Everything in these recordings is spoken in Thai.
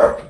Perfect.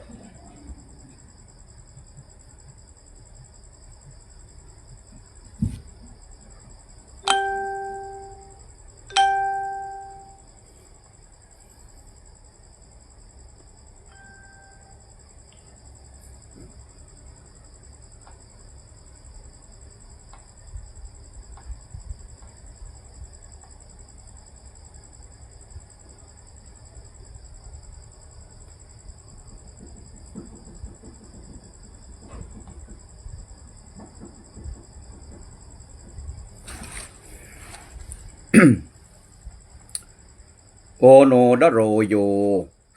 โอโนดโรโย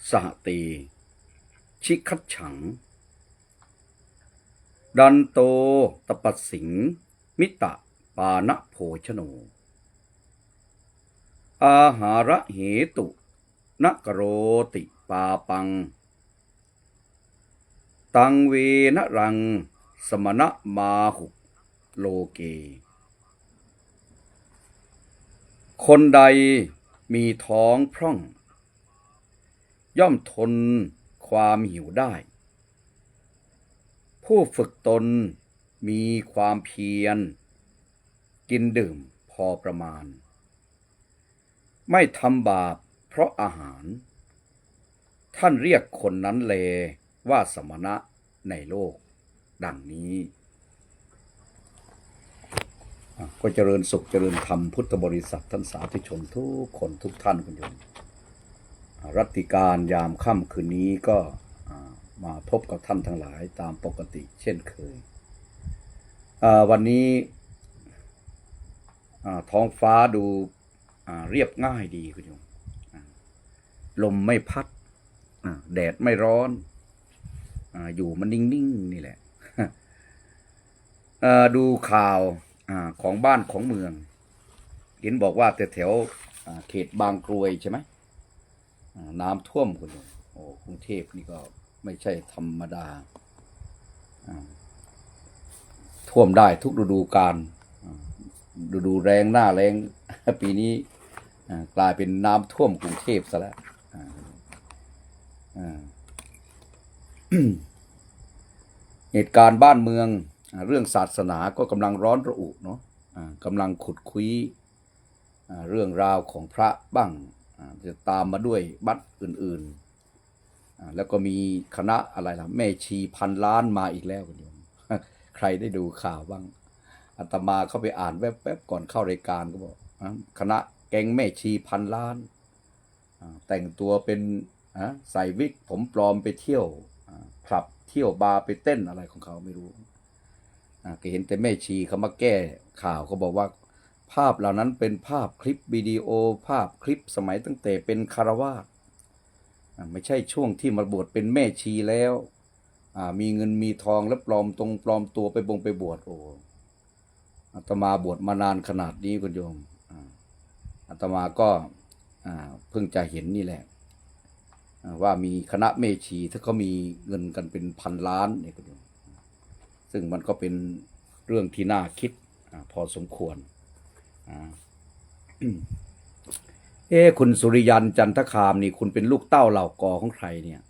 สหตี ชิคัดฉัง ดันโตตปัสสิง มิตะปานะโภชโน อาหาระเหตุนกโรติปาปัง ตังเวนรัง สมณะมาหุโลเก คนใด มีท้องพร่อง ย่อมทนความหิวได้ ผู้ฝึกตนมีความเพียร กินดื่มพอประมาณ ไม่ทำบาปเพราะอาหาร ท่านเรียกคนนั้นเลว่าสมณะในโลก ดังนี้ ก็เจริญสุขเจริญธรรมพุทธบริษัทท่านสาธุชนทุกคนทุกท่านคุณโยมรัตติการยามค่ำคืนนี้ก็มาพบกับท่านทั้งหลายตามปกติเช่นเคย วันนี้ท้องฟ้าดูเรียบง่ายดีคุณโยมลมไม่พัดแดดไม่ร้อนออยู่มันนิ่ง ๆ นี่แหละดูข่าว อของบ้านของเมือง เห็นบอกว่าแต่แถวเขตบางกรวยใช่ไหมน้ำท่วมคุณโยมโอ้กรุงเทพนี่ก็ไม่ใช่ธรรมดา ท่วมได้ทุกฤดูกาลฤดูแรงหน้าแรงปีนี้กลายเป็นน้ำท่วมกรุงเทพซะแล้วเหตุการณ์บ้านเมือง เรื่องศาสนาก็กำลังร้อนระอุเนาะกำลังขุดคุยเรื่องราวของพระบ้างจะตามมาด้วยบัตรอื่นๆ แล้วก็มีคณะอะไรล่ะแม่ชีพันล้านมาอีกแล้วคุณโยมใครได้ดูข่าวบ้างอาตมาเข้าไปอ่านแวบๆก่อนเข้ารายการก็บอกคณะแก๊งแม่ชีพันล้าน แต่งตัวเป็นใส่วิกผมปลอมไปเที่ยวคลับเที่ยวบาร์ไปเต้นอะไรของเขาไม่รู้ ก็เห็นแต่แม่ชีเขามาแก้ข่าวเขาบอกว่า ภาพเหล่านั้นเป็นภาพคลิปวิดีโอ ภาพคลิปสมัยตั้งแต่เป็นคารวาสไม่ใช่ช่วงที่มาบวชเป็นแม่ชีแล้วมีเงินมีทองแล้วปลอมตรงปลอมตัวไปบงไปบวชโอ้อาตมาบวชมานานขนาดนี้คุณโยมอาตมาก็เพิ่งจะเห็นนี่แหละว่ามีคณะเมชีถ้าเขามีเงินกันเป็นพันล้านเนี่ยคุณโยม ซึ่งมันก็เป็นเรื่องที่น่าคิดอพอสมควรอเอ้คุณสุริยันจันทคามนี่คุณเป็นลูกเต้าเหล่ากอของใครเนี่ย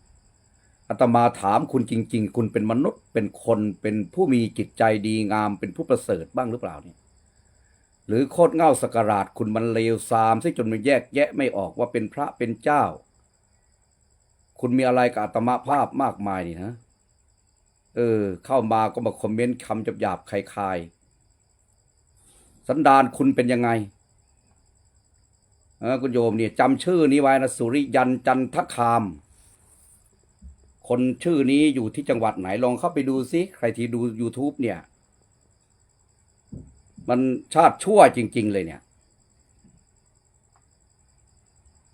อาตมาถามคุณจริง ๆ คุณเป็นมนุษย์เป็นคนเป็นผู้มีจิตใจดีงามเป็นผู้ประเสริฐบ้างหรือเปล่าเนี่ยหรือโคตรเง่าสกการาดคุณมันเลวซามซะจนมันแยกแยะไม่ออกว่าเป็นพระเป็นเจ้า คุณมีอะไรกับอาตมาภาพมากมายนี่นะ เออ เข้ามาก็มาคอมเมนต์คำหยาบๆคลายๆสันดานคุณเป็นยังไงเออคุณโยมเนี่ยจำชื่อนี้ไว้นะสุริยันจันทคาม คนชื่อนี้อยู่ที่จังหวัดไหนลองเข้าไปดูซิใครที่ดู YouTube เนี่ย มันชาติชั่วจริง ๆ เลยเนี่ย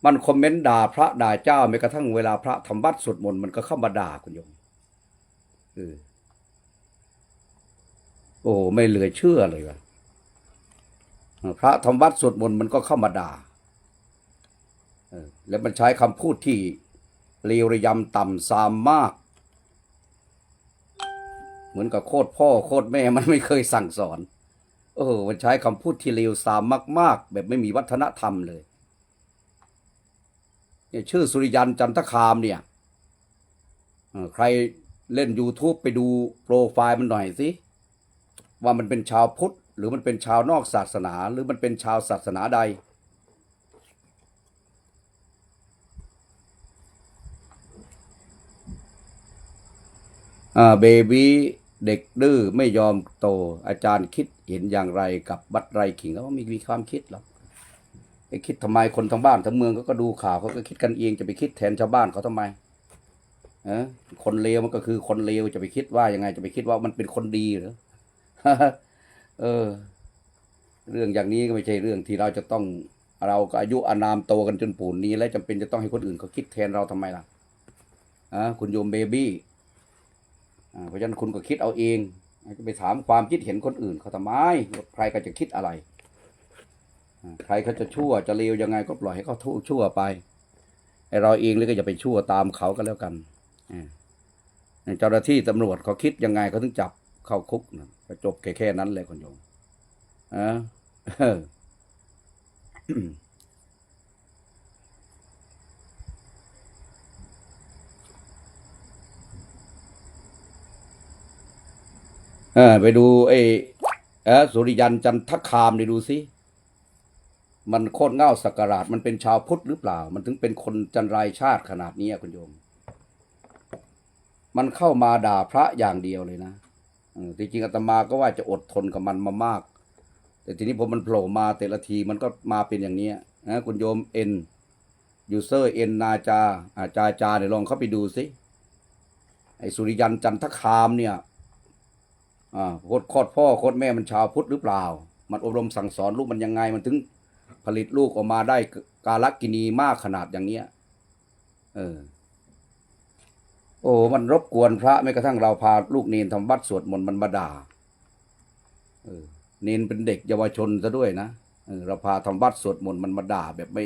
มันคอมเมนต์ด่าพระด่าเจ้าแม้กระทั่งเวลาพระทำวัดสวดมนต์มันก็เข้ามาด่าคุณโยม โอ้ไม่เหลือเชื่อเลยว่ะพระทำวัดสวดมนต์มันก็เข้ามาด่าแล้วมันใช้คำพูดที่เลวระยำต่ำซามมาก เหมือนกับโคตรพ่อโคตรแม่มันไม่เคยสั่งสอน เออ มันใช้คำพูดที่เลวซามมาก ๆ แบบไม่มีวัฒนธรรมเลย เนี่ยชื่อสุริยันจันทคามเนี่ยใคร เล่น YouTube ไปดูโปรไฟล์มันหน่อยสิว่ามันเป็นชาวพุทธ หรือมันเป็นชาวนอกศาสนา หรือมันเป็นชาวศาสนาใด อ่าเบบี้เด็กดื้อไม่ยอมโต อาจารย์คิดเห็นอย่างไรกับบัตรไรขิงเขาว่ามีมีความคิดหรอกไปคิดทำไมคนทั้งบ้านทั้งเมืองเขาก็ดูข่าวเขาก็คิดกันเองจะไปคิดแทนชาวบ้านเขาทำไม คนเลวมันก็คือคนเลวจะไปคิดว่ายังไง จะไปคิดว่ามันเป็นคนดีหรือเออ เรื่องอย่างนี้ก็ไม่ใช่เรื่องที่เราจะต้องเราก็อายุอานามโตกันจนปูนนี้ แล้วจำเป็นจะต้องให้คนอื่นเขาคิดแทนเราทำไมล่ะอ่าคุณโยมเบบี้อ่าเพราะฉะนั้นคุณก็คิดเอาเองจะไปถามความคิดเห็นคนอื่นเขาทำไมใครก็จะคิดอะไรใครเขาจะชั่วจะเลวยังไงก็ปล่อยให้เขาชั่วไปไอเราเองเลยก็อย่าไปชั่วตามเขาก็แล้วกัน เจ้าหน้าที่ตำรวจเขาคิดยังไงเขาถึงจับเข้าคุกนะก็จบแค่แค่นั้นเลยคุณโยมอ่าเออไปดูไอ้เออสุริยันจันทคามนี่ดูสิ มันโคตรเง่าสักการาดมันเป็นชาวพุทธหรือเปล่า มันถึงเป็นคนจันไรชาติขนาดนี้คุณโยม มันเข้ามาด่าพระอย่างเดียวเลยนะจริงๆอาตมาก็ว่าจะอดทนกับมันมามาก แต่ทีนี้พอมันโผล่มาแต่ละทีมันก็มาเป็นอย่างนี้นะคุณโยมเอ็นยูเซอร์เอ็นนาจาอาจาจาเดี๋ยวลองเข้าไปดูสิไอสุริยันจันทคามเนี่ยอ่าโคตรโคตรพ่อโคตรแม่มันชาวพุทธหรือเปล่า มันอบรมสั่งสอนลูกมันยังไง มันถึงผลิตลูกออกมาได้กาลกินีมากขนาดอย่างเนี้ย เออ โอ้มันรบกวนพระแม้กระทั่งเราพาลูกเนนทำวัดสวดมนต์มันมาด่าเออเนนเป็นเด็กเยาวชนซะด้วยนะเราพาทำวัดสวดมนต์มันมาด่าแบบไม่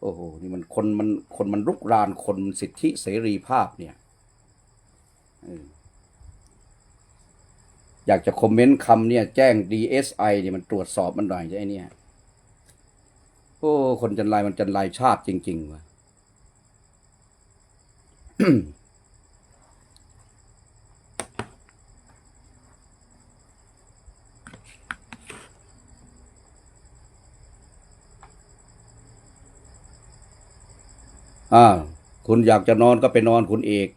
โอ้โหนี่มันคนมันคนมันรุกรานคนสิทธิเสรีภาพเนี่ยอยากจะคอมเมนต์คำเนี่ย แจ้ง DSI เนี่ยมันตรวจสอบมันหน่อยไอ้เนี่ยโอ้คนจันไรมันจันไรชาติจริง ๆวะ อ่า คุณอยากจะนอนก็ไปนอนคุณเอก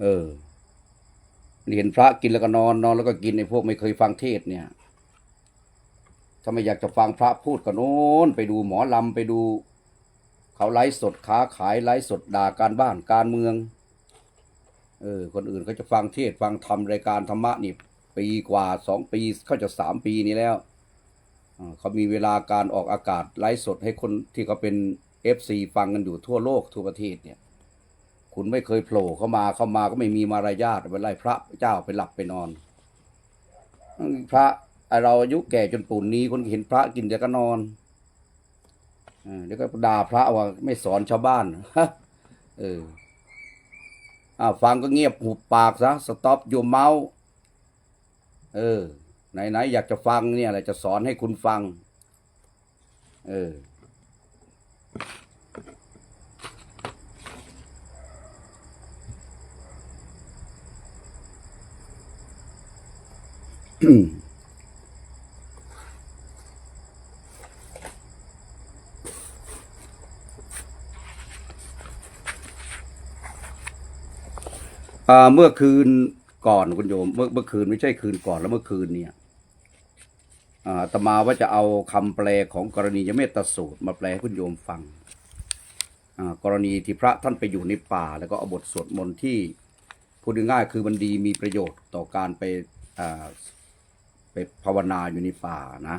เออเห็นพระกินแล้วก็นอนนอนแล้วก็กินไอ้พวกไม่เคยฟังเทศเนี่ย ถ้าไม่อยากจะฟังพระพูดก็โน้นไปดูหมอลำไปดู เขาไลฟ์สดค้าขายไลฟ์สดด่าการบ้านการเมือง เออ คนอื่นเขาจะฟังเทศฟังธรรมรายการธรรมะนี่ปีกว่าสองปีเขาจะสามปีนี้แล้วเขามีเวลาการออกอากาศไลฟ์สดให้คนที่เขาเป็น เอฟซีฟังกันอยู่ทั่วโลกทั่วประเทศเนี่ย คุณไม่เคยโผล่เข้ามาเข้ามาก็ไม่มีมารยาทไปไล่พระเจ้าไปหลับไปนอน พระเราอายุแก่จนปุ่นนี้คนเห็นพระกินเดี๋ยวก็นอนเดี๋ยวก็ด่าพระว่าไม่สอนชาวบ้านเอออ้าฟังก็เงียบหุบปากซะสต็อปยูเมาเออ ไหนๆอยากจะฟังเนี่ยอะไรจะสอนให้คุณฟัง เออ เมื่อคืนก่อนคุณโยม เมื่อเมื่อคืนไม่ใช่คืนก่อนแล้วเมื่อคืนเนี่ยอาตมาว่าจะเอาคำแปลของกรณียเมตตสูตร มาแปลให้คุณโยมฟัง กรณีที่พระท่านไปอยู่ในป่า แล้วก็เอาบทสวดมนต์ที่พูดง่ายๆคือมันดีมีประโยชน์ต่อการไป ไปภาวนาอยู่ในป่านะ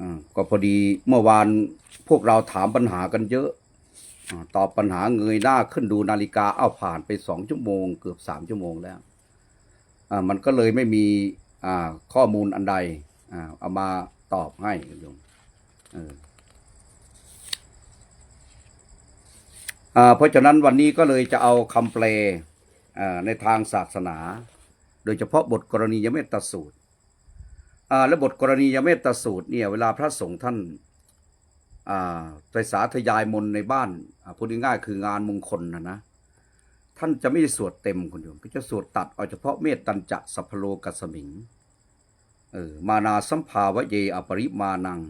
อ่าก็พอดีเมื่อวานพวกเราถามปัญหากันเยอะตอบปัญหาเงยหน้าขึ้นดูนาฬิกาเอาผ่านไปสองชั่วโมง เกือบสามชั่วโมงแล้วอ่ามันก็เลยไม่มีอ่าข้อมูลอันใดอ่าเอามาตอบให้คุณโยมเอออ่าเพราะฉะนั้นวันนี้ก็เลยจะเอาคำแปลอ่าในทางศาสนา โดยเฉพาะบทกรณียเมตตาสูตรและบทกรณียเมตตาสูตรเนี่ยเวลาพระสงฆ์ท่านอ่าไปสาธยายมนในบ้านพูดง่ายๆคืองานมงคลนะนะท่านจะไม่สวดเต็มคุณโยมก็จะสวดตัดเอาเฉพาะเมตตัญจะสัพพโลกัสมิงเออมานาสัมภาวะเยอปริมานัง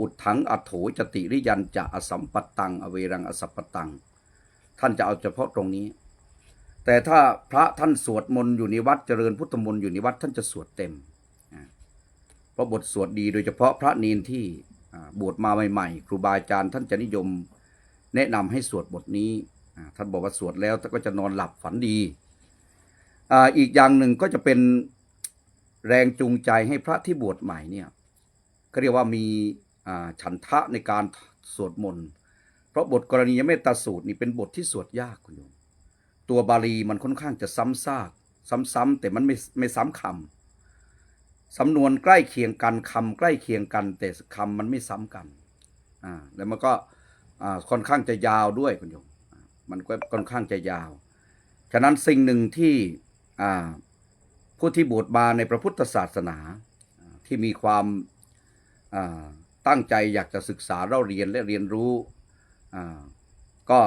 อุดถังอัโถจติริยันจะอสัมปตัง อเวรังอสัพปตัง ท่านจะเอาเฉพาะตรงนี้ แต่ถ้าพระท่านสวดมนต์อยู่ในวัดเจริญพุทธมนต์อยู่ในวัดท่านจะสวดเต็มเพราะบทสวดดีโดยเฉพาะพระเนนที่บวชมาใหม่ๆ ครูบาอาจารย์ท่านจะนิยมแนะนำให้สวดบทนี้ท่านบอกว่าสวดแล้วก็จะนอนหลับฝันดี อีกอย่างหนึ่งก็จะเป็นแรงจูงใจให้พระที่บวชใหม่เนี่ยก็เรียกว่ามีฉันทะในการสวดมนต์ เพราะบทกรณียเมตตาสูตรนี่เป็นบทที่สวดยากคุณโยม ตัวบาลีมันค่อนข้างจะซ้ำซาก ซ้ำๆแต่มันไม่ไม่ซ้ำคำสำนวนใกล้เคียงกันคำใกล้เคียงกัน แต่คำมันไม่ซ้ำกันอ่าแล้วมันก็อ่าค่อนข้างจะยาวด้วยคุณโยมมันก็ค่อนข้างจะยาว ฉะนั้นสิ่งหนึ่งที่อ่าผู้ที่บวชมาในพระพุทธศาสนาอ่าที่มีความอ่าตั้งใจอยากจะศึกษาเล่าเรียนและเรียนรู้อ่าก็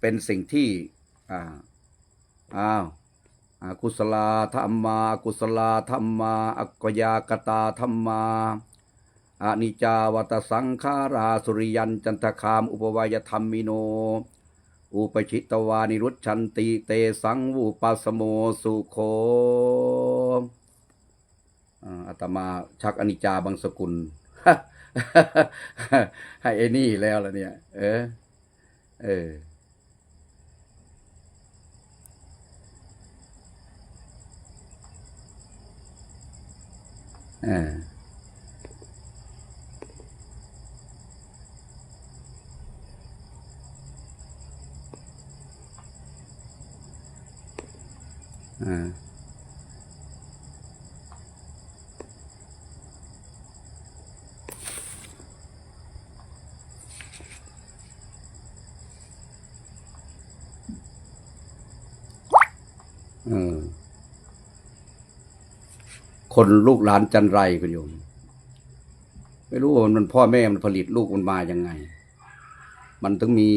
เป็นสิ่งที่ อ่าอ้าวอากุศลาธรรมากุศลาธรรมาอักยากตาธรรมาอานิจาวัตสังขาราสุริยันจันทคาม อุปวายธรรมิโน อุปชิตวานิรุชันติเตสังวูปัสโมสุโคอ่าอาตมาชักอนิจจาบางสกุล ให้ไอ้นี่แล้วล่ะเนี่ย เออ เออ เอออ่าเออ คนลูกหลานจันไรคุณโยม ไม่รู้ว่ามันพ่อแม่มันผลิตลูกมันมายังไง มันถึงมี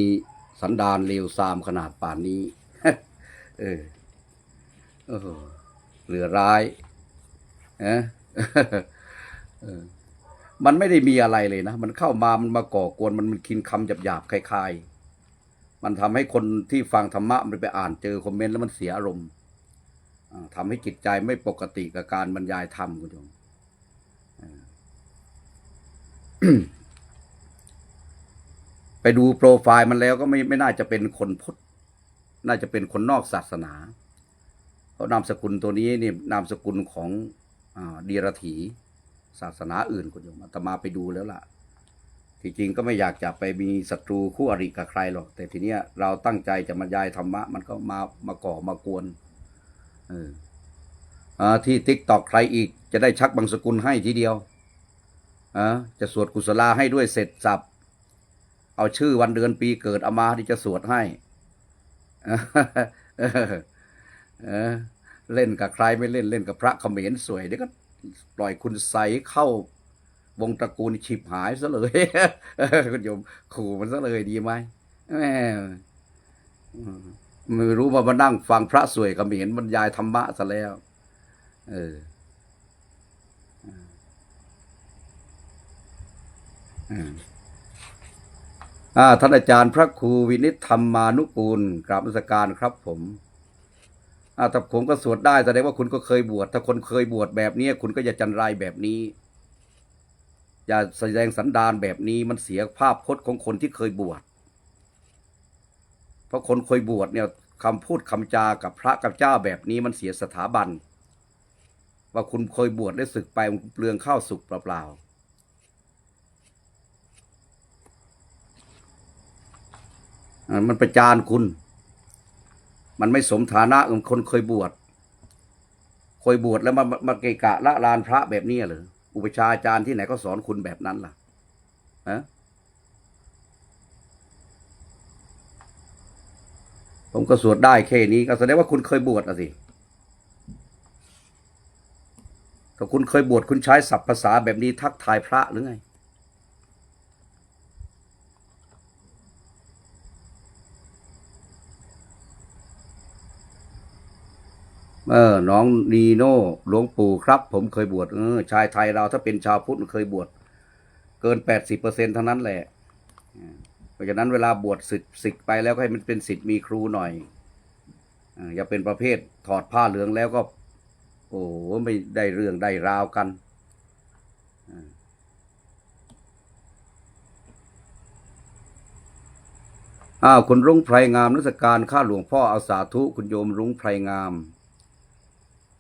สันดานเลวทรามขนาดป่านนี้ เออโอ้โหเหลือร้ายเอะเออมันไม่ได้มีอะไรเลยนะ มันเข้ามา มันมาก่อกวน มันมันคินคำหยาบๆคลายๆมันทำให้คนที่ฟังธรรมะมันไปอ่านเจอคอมเมนต์แล้วมันเสียอารมณ์ ทำให้จิตใจไม่ปกติกับการบรรยายธรรมคุณโยมอ่าไปดูโปรไฟล์มันแล้วก็ไม่ไม่น่าจะเป็นคนพุทธน่าจะเป็นคนนอกศาสนาเพราะนามสกุลตัวนี้นี่นามสกุลของอดีรถีศาสนาอื่นคุณโยมอาตมาไปดูแล้วล่ะ ที่จริงก็ไม่อยากจะไปมีศัตรูคู่อริกับใครหรอก แต่ทีเนี้ยเราตั้งใจจะมายายธรรมะ มันก็มามาก่อมากวน ที่ติ๊กตอกใครอีก จะได้ชักบางสกุลให้ทีเดียวจะสวดกุศลาให้ด้วยเสร็จสับ เอาชื่อวันเดือนปีเกิดเอามาที่จะสวดให้เล่นกับใครไม่เล่นเล่นกับพระเขมรสวยเดี๋ยวก็ปล่อยคุณใสเข้าวงตระกูลฉิบหายซะเลยออคุณโยมขู่มันซะเลยดีไหมแหมอืม ไม่รู้ว่ามานั่งฟังพระสวยเขมรบรรยายธรรมะซะแล้ว เอออ่าท่านอาจารย์พระครูวินิตธรรมานุกูลกราบนมัสการครับผมอาถ้าผมก็สวดได้แสดงว่าคุณก็เคยบวช ถ้าคนเคยบวชแบบนี้ คุณก็อย่าจันไรแบบนี้ อย่าแสดงสันดานแบบนี้มันเสียภาพพจน์ของคนที่เคยบวช เพราะคนเคยบวชเนี่ยคำพูดคำจากับพระกับเจ้าแบบนี้มันเสียสถาบัน ว่าคุณเคยบวชได้ศึกไปมันเปลืองข้าวสุกเปล่าๆมันประจานคุณ มันไม่สมฐานะของคนเคยบวชเคยบวชแล้วมามาเกะกะละลานพระแบบนี้เหรออุปชาอาจารย์ที่ไหนก็สอนคุณแบบนั้นล่ะฮะ ผมก็สวดได้แค่นี้ ก็แสดงว่าคุณเคยบวชอะสิถ้าคุณเคยบวชคุณใช้ศัพท์ภาษาแบบนี้ทักทายพระหรือไง เออ น้องนีโน่หลวงปู่ครับ ผมเคยบวชเออชายไทยเราถ้าเป็นชาวพุทธเคยบวช เกินแปดสิบเปอร์เซ็นเท่านั้นแหละ ราะฉะนั้นเวลาบวชศึกศึกไปแล้วก็ให้มันเป็นสิทธิ์มีครูหน่อยอย่าเป็นประเภทถอดผ้าเหลืองแล้วก็ โอ้โหไม่ได้เรื่องได้ราวกันอ้าวคุณรุ้งไพรงามนักการข้าหลวงพ่อเอาสาธุคุณโยมรุ้งไพรงาม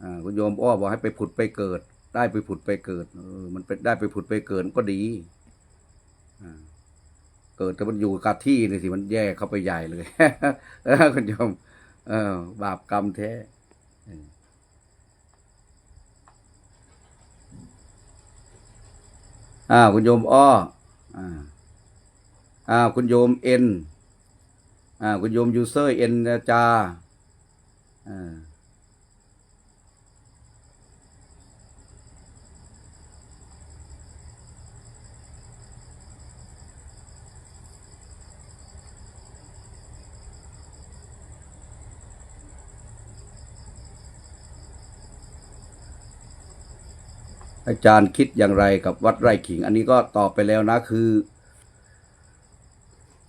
อ่าคุณโยมอ้อบอกให้ไปผุดไปเกิด ได้ไปผุดไปเกิดเออมันเป็นได้ไปผุดไปเกิดมันก็ดี เกิดแต่มันอยู่กับที่นี่สิมันแย่เข้าไปใหญ่เลยคุณโยมเออบาปกรรมแท้อ่าคุณโยมอ้ออ่าอ่าคุณโยมเอ็นอ่าคุณโยมยูเซอร์เอ็นจาอ่า อาจารย์คิดอย่างไรกับวัดไร่ขิง อันนี้ก็ตอบไปแล้วนะคือ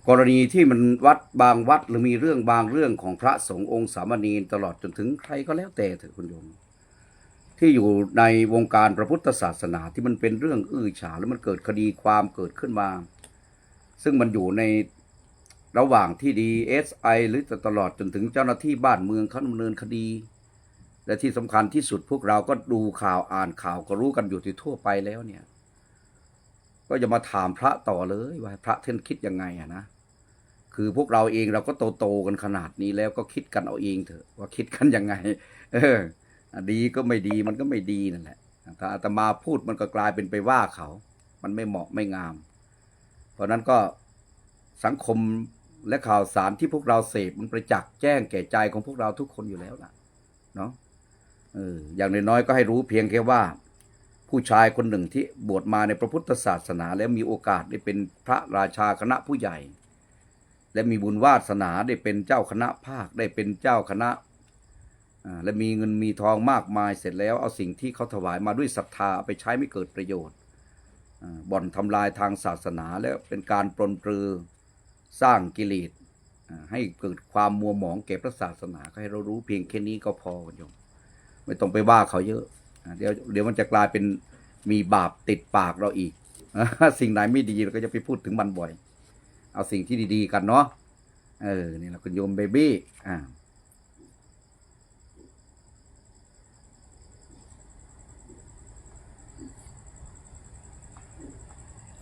กรณีที่มันวัดบางวัดหรือมีเรื่องบางเรื่องของพระสงฆ์องค์สามเณรตลอดจนถึงใครก็แล้วแต่เถอะคุณโยมที่อยู่ในวงการพระพุทธศาสนาที่มันเป็นเรื่องอื้อฉาแล้วมันเกิดคดีความเกิดขึ้นมา ซึ่งมันอยู่ในระหว่างที่ดีเอสไอหรือตลอดจนถึงเจ้าหน้าที่บ้านเมืองเขาดำเนินคดี และที่สำคัญที่สุดพวกเราก็ดูข่าวอ่านข่าวก็รู้กันอยู่ที่ทั่วไปแล้วเนี่ย ก็จะมาถามพระต่อเลยว่าพระท่านคิดยังไงอะนะคือพวกเราเองเราก็โตโตๆกันขนาดนี้แล้วก็คิดกันเอาเองเถอะว่าคิดกันยังไง เออ ดีก็ไม่ดีมันก็ไม่ดีนั่นแหละถ้าอาตมาพูดมันก็กลายเป็นไปว่าเขา มันไม่เหมาะไม่งาม เพราะนั้นก็สังคมและข่าวสารที่พวกเราเสพมันประจักษ์แจ้งแก่ใจของพวกเราทุกคนอยู่แล้วล่ะ เนาะ อออย่างน้อยๆก็ให้รู้เพียงแค่ว่า ผู้ชายคนหนึ่งที่บวชมาในพระพุทธศาสนา แล้วมีโอกาสได้เป็นพระราชาคณะผู้ใหญ่ และมีบุญวาสนาได้เป็นเจ้าคณะภาคได้เป็นเจ้าคณะและมีเงินมีทองมากมายเสร็จแล้วเอาสิ่งที่เขาถวายมาด้วยศรัทธาไปใช้ไม่เกิดประโยชน์บ่อนทำลายทางศาสนาและเป็นการปลนปลือสร้างกิเลสให้เกิดความมัวหมองแก่พระศาสนา ก็ให้เรารู้เพียงแค่นี้ก็พอคุณโยม ไม่ต้องไปว่าเขาเยอะเดี๋ยวเดี๋ยวมันจะกลายเป็นมีบาปติดปากเราอีกสิ่งไหนไม่ดีเราก็จะไปพูดถึงมันบ่อย เอาสิ่งที่ดีๆกันเนาะเออนี่แหละคุณโยมเบบี้อ่า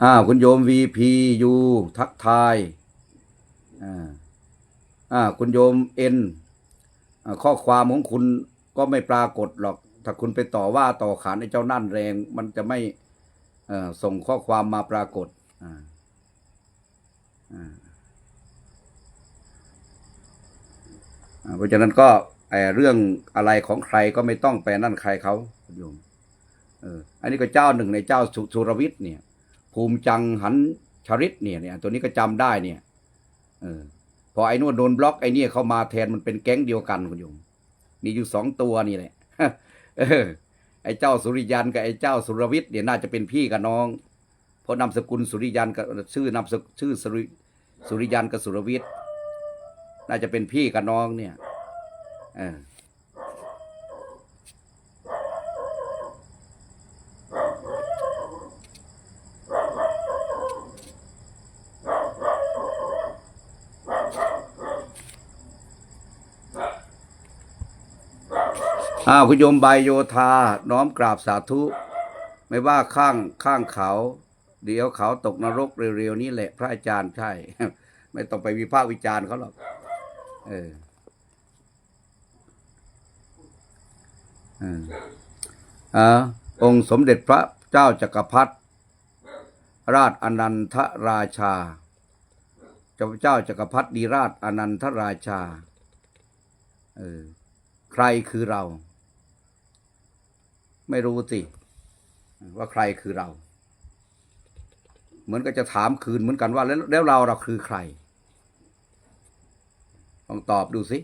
อ่าคุณโยม VPU ทักทายอ่าอ่าคุณโยม N อ่าข้อความของคุณ ก็ไม่ปรากฏหรอก ถ้าคุณไปต่อว่าต่อขานไอ้เจ้านั่นแรง มันจะไม่ส่งข้อความมาปรากฏเพราะฉะนั้นก็เรื่องอะไรของใครก็ไม่ต้องไปนั่นใครเขาคุณโยมเอออันนี้ก็เจ้าหนึ่งในเจ้าสุสุรวิทย์เนี่ย ภูมิจังหันชริตเนี่ยเนี่ย ตัวนี้ก็จำได้เนี่ย เออ พอไอ้นู่นโดนบล็อกไอ้เนี่ยเข้ามาแทนมันเป็นแก๊งเดียวกันคุณโยม นี่อยู่สองตัวนี่แหละไอ้เจ้าสุริยันกับไอ้เจ้าสุรวิทย์เนี่ยน่าจะเป็นพี่กับน้อง เพราะนามสกุลสุริยันกับชื่อนามสกุลชื่อสุริสุริยันกับสุรวิทย์น่าจะเป็นพี่กับน้องเนี่ย เออ อ้าวคุณโยมใบโยธา น้อมกราบสาธุ ไม่ว่าข้างข้างเขา เดี๋ยวเขาตกนรกเร็วๆนี้แหละ พระอาจารย์ใช่ ไม่ต้องไปวิพากษ์วิจารณ์เขาหรอก เอออออ่าองค์สมเด็จพระเจ้าจักรพรรดิราชอนันทราชาเจ้าเจ้าจักรพรรดิราชอนันทราชา เออ ใครคือเรา ไม่รู้สิว่าใครคือเรา เหมือนก็จะถามคืนเหมือนกันว่า แล้วแล้วเราเราคือใครลองตอบดูสิ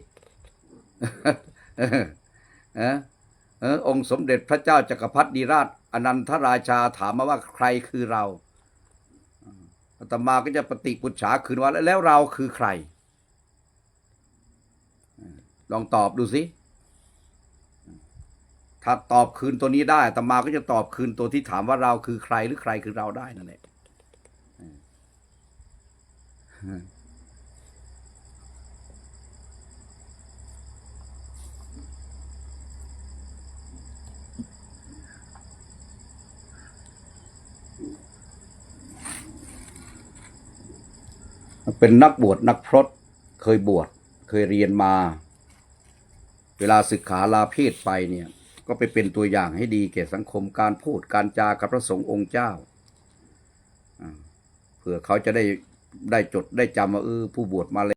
เออเออเออองค์สมเด็จพระเจ้าจักรพรรดิราช อนันทราชาถามมาว่าใครคือเราอาตมาก็จะปฏิปุจฉาคืนว่าแล้วเราคือใคร ลองตอบดูสิ ถ้าตอบคืนตัวนี้ได้ตมาก็จะตอบคืนตัวที่ถามว่าเราคือใครหรือใครคือเราได้นั่นแหละเป็นนักบวชนักพรตเคยบวชเคยเรียนมา เวลาศึกขาลาเพศไปเนี่ย ก็ไปเป็นตัวอย่างให้ดีแก่สังคมการพูดการจากับพระสงฆ์องค์เจ้าเผื่อเขาจะได้ได้จดได้จำว่าเออผู้บวชมาแล้ว